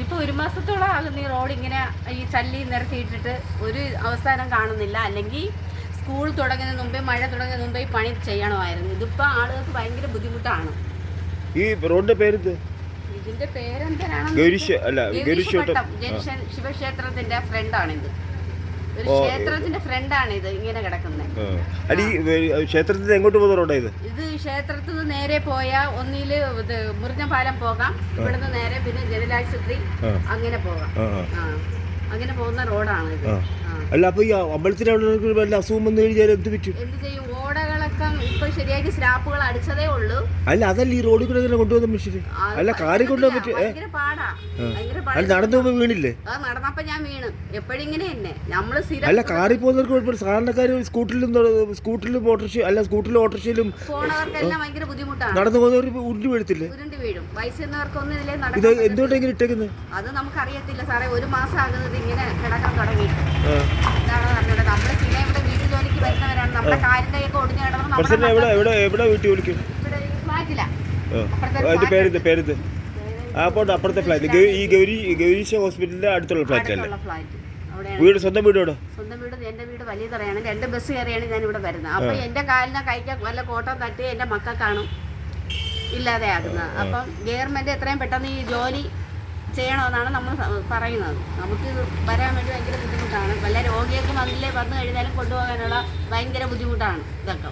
ഇതിപ്പോ ഒരു മാസത്തോളം ആകുന്ന ഈ റോഡ് ഇങ്ങനെ ഈ ചല്ലി നിരത്തിയിട്ടിട്ട് ഒരു അവസാനം കാണുന്നില്ല. അല്ലെങ്കിൽ സ്കൂൾ തുടങ്ങുന്ന മുമ്പേ മഴ തുടങ്ങുന്ന മുമ്പേ ഈ പണി ചെയ്യണമായിരുന്നു. ഇതിപ്പോ ആളുകൾക്ക് ഭയങ്കര ബുദ്ധിമുട്ടാണ്. ഈ റോഡിന്റെ പേര് ഇതിന്റെ പേരെന്താണ് ഗൗരീശ അല്ല ഗൗരീശ ശിവക്ഷേത്രത്തിന്റെ ഫ്രണ്ടാണിത് ക്ഷേത്രത്തിന്റെ ഫ്രണ്ടാണ് ഇത് ഇങ്ങനെ കിടക്കുന്നത് ക്ഷേത്രത്തിൽ എങ്ങോട്ട് പോകുന്ന റോഡാ ഇത്? ഇത് ക്ഷേത്രത്തിൽ നിന്ന് നേരെ പോയാൽ ഒന്നിൽ ഇത് മുറിഞ്ഞ പാലം പോകാം ഇവിടുന്ന് നേരെ പിന്നെ ജനലാശുപത്രി. അങ്ങനെ പോകാം. അങ്ങനെ പോകുന്ന റോഡാണ് ഇത്. അല്ല അപ്പൊ ഈ അമ്പലത്തിന്റെ അവിടെ വല്ല അസുഖം വന്നു കഴിഞ്ഞാൽ എന്ത് പറ്റും? എന്ത് ചെയ്യും? ഓടകളൊക്കെ ഇപ്പൊ ശരിയാക്കി സ്ലാപ്പുകൾ അടിച്ചതേ ഉള്ളൂ. അല്ല അതല്ല ഈ റോഡിൽ കൂടെ കൊണ്ടുപോകുന്ന കൊണ്ടുവന്ന മനുഷ്യര് അല്ല കാറി കൊണ്ടുപോകാൻ പറ്റും നടന്നു പോകുമ്പോ വീണില്ലേ? അത് നടന്നപ്പോ ഞാൻ വീണ്. എപ്പോഴും ഇങ്ങനെ തന്നെ. നമ്മൾ സ്ഥിരം അല്ല കാറിൽ പോകുന്നവർക്ക് കുഴപ്പമില്ല സാധാരണക്കാർ സ്കൂട്ടറിലും സ്കൂട്ടറിലും ഓട്ടോറിക്ഷ അല്ല സ്കൂട്ടറിലും ഓട്ടോറിക്ഷയിലും പോണവർക്കെല്ലാം ഭയങ്കര ബുദ്ധിമുട്ടാണ്. നടന്നു പോകുന്നവർ ഉരുണ്ട് വീഴത്തില്ലേ? ഉരുണ്ട് വീഴും. വയസ്സെന്നവർക്കൊന്നും ഇതിലേ ഇത് നടക്കാൻ എന്തുകൊണ്ടാണ് ഇങ്ങനെ ഇട്ടേക്കുന്നത് അത് നമുക്കറിയത്തില്ല സാറേ. ഒരു മാസം ആകുന്നത് ഇങ്ങനെ കിടക്കാൻ തുടങ്ങി. ആ. ഇതാണ് പറഞ്ഞത്. നമ്മുടെ പിന്നെ ഇവിടെ വീട്ടു ജോലിക്ക് വരുന്നവരാണ്. നമ്മുടെ കാലിന്റെ ഒക്കെ ഒടിഞ്ഞു കിടന്ന് എവിടെ എവിടെ എവിടെ വീട്ടിൽ വിളിക്കും ഇവിടെ ഈ ഫ്ലാറ്റിലാ. ആ. അപ്പുറത്തെ അതിന്റെ പേരെന്ത് പേരെന്ത്? ആ അപ്പോൾ അപ്പുറത്തെ ഫ്ലാറ്റ് ഈ ഗൗരി ഗൗരീശ ഹോസ്പിറ്റലിന്റെ അടുത്തുള്ള ഫ്ലാറ്റ് അല്ലേ? വീട് സ്വന്തം വീട് എവിടെ? സ്വന്തം വീട് എന്റെ വീട് വലിയ തറയാണ്. രണ്ട് ബസ് കയറിയാണ് ഞാൻ ഇവിടെ വരുന്നത്. അപ്പൊ എന്റെ കാലിന് കഴിക്കാൻ വല്ല കോട്ടം തട്ടി എന്റെ മക്കൾക്കാണ് ഇല്ലാതെയാകുന്നത് അപ്പം ഗവൺമെന്റ് എത്രയും പെട്ടെന്ന് ഈ ജോലി ചെയ്യണമെന്നാണ് നമ്മൾ പറയുന്നത്. നമുക്ക് വരാൻ വേണ്ടി ഭയങ്കര ബുദ്ധിമുട്ടാണ്. വല്ല രോഗിയൊക്കെ വന്നില്ലേ വന്നു കഴിഞ്ഞാലും കൊണ്ടുപോകാനുള്ള ഭയങ്കര ബുദ്ധിമുട്ടാണ് ഇതൊക്കെ.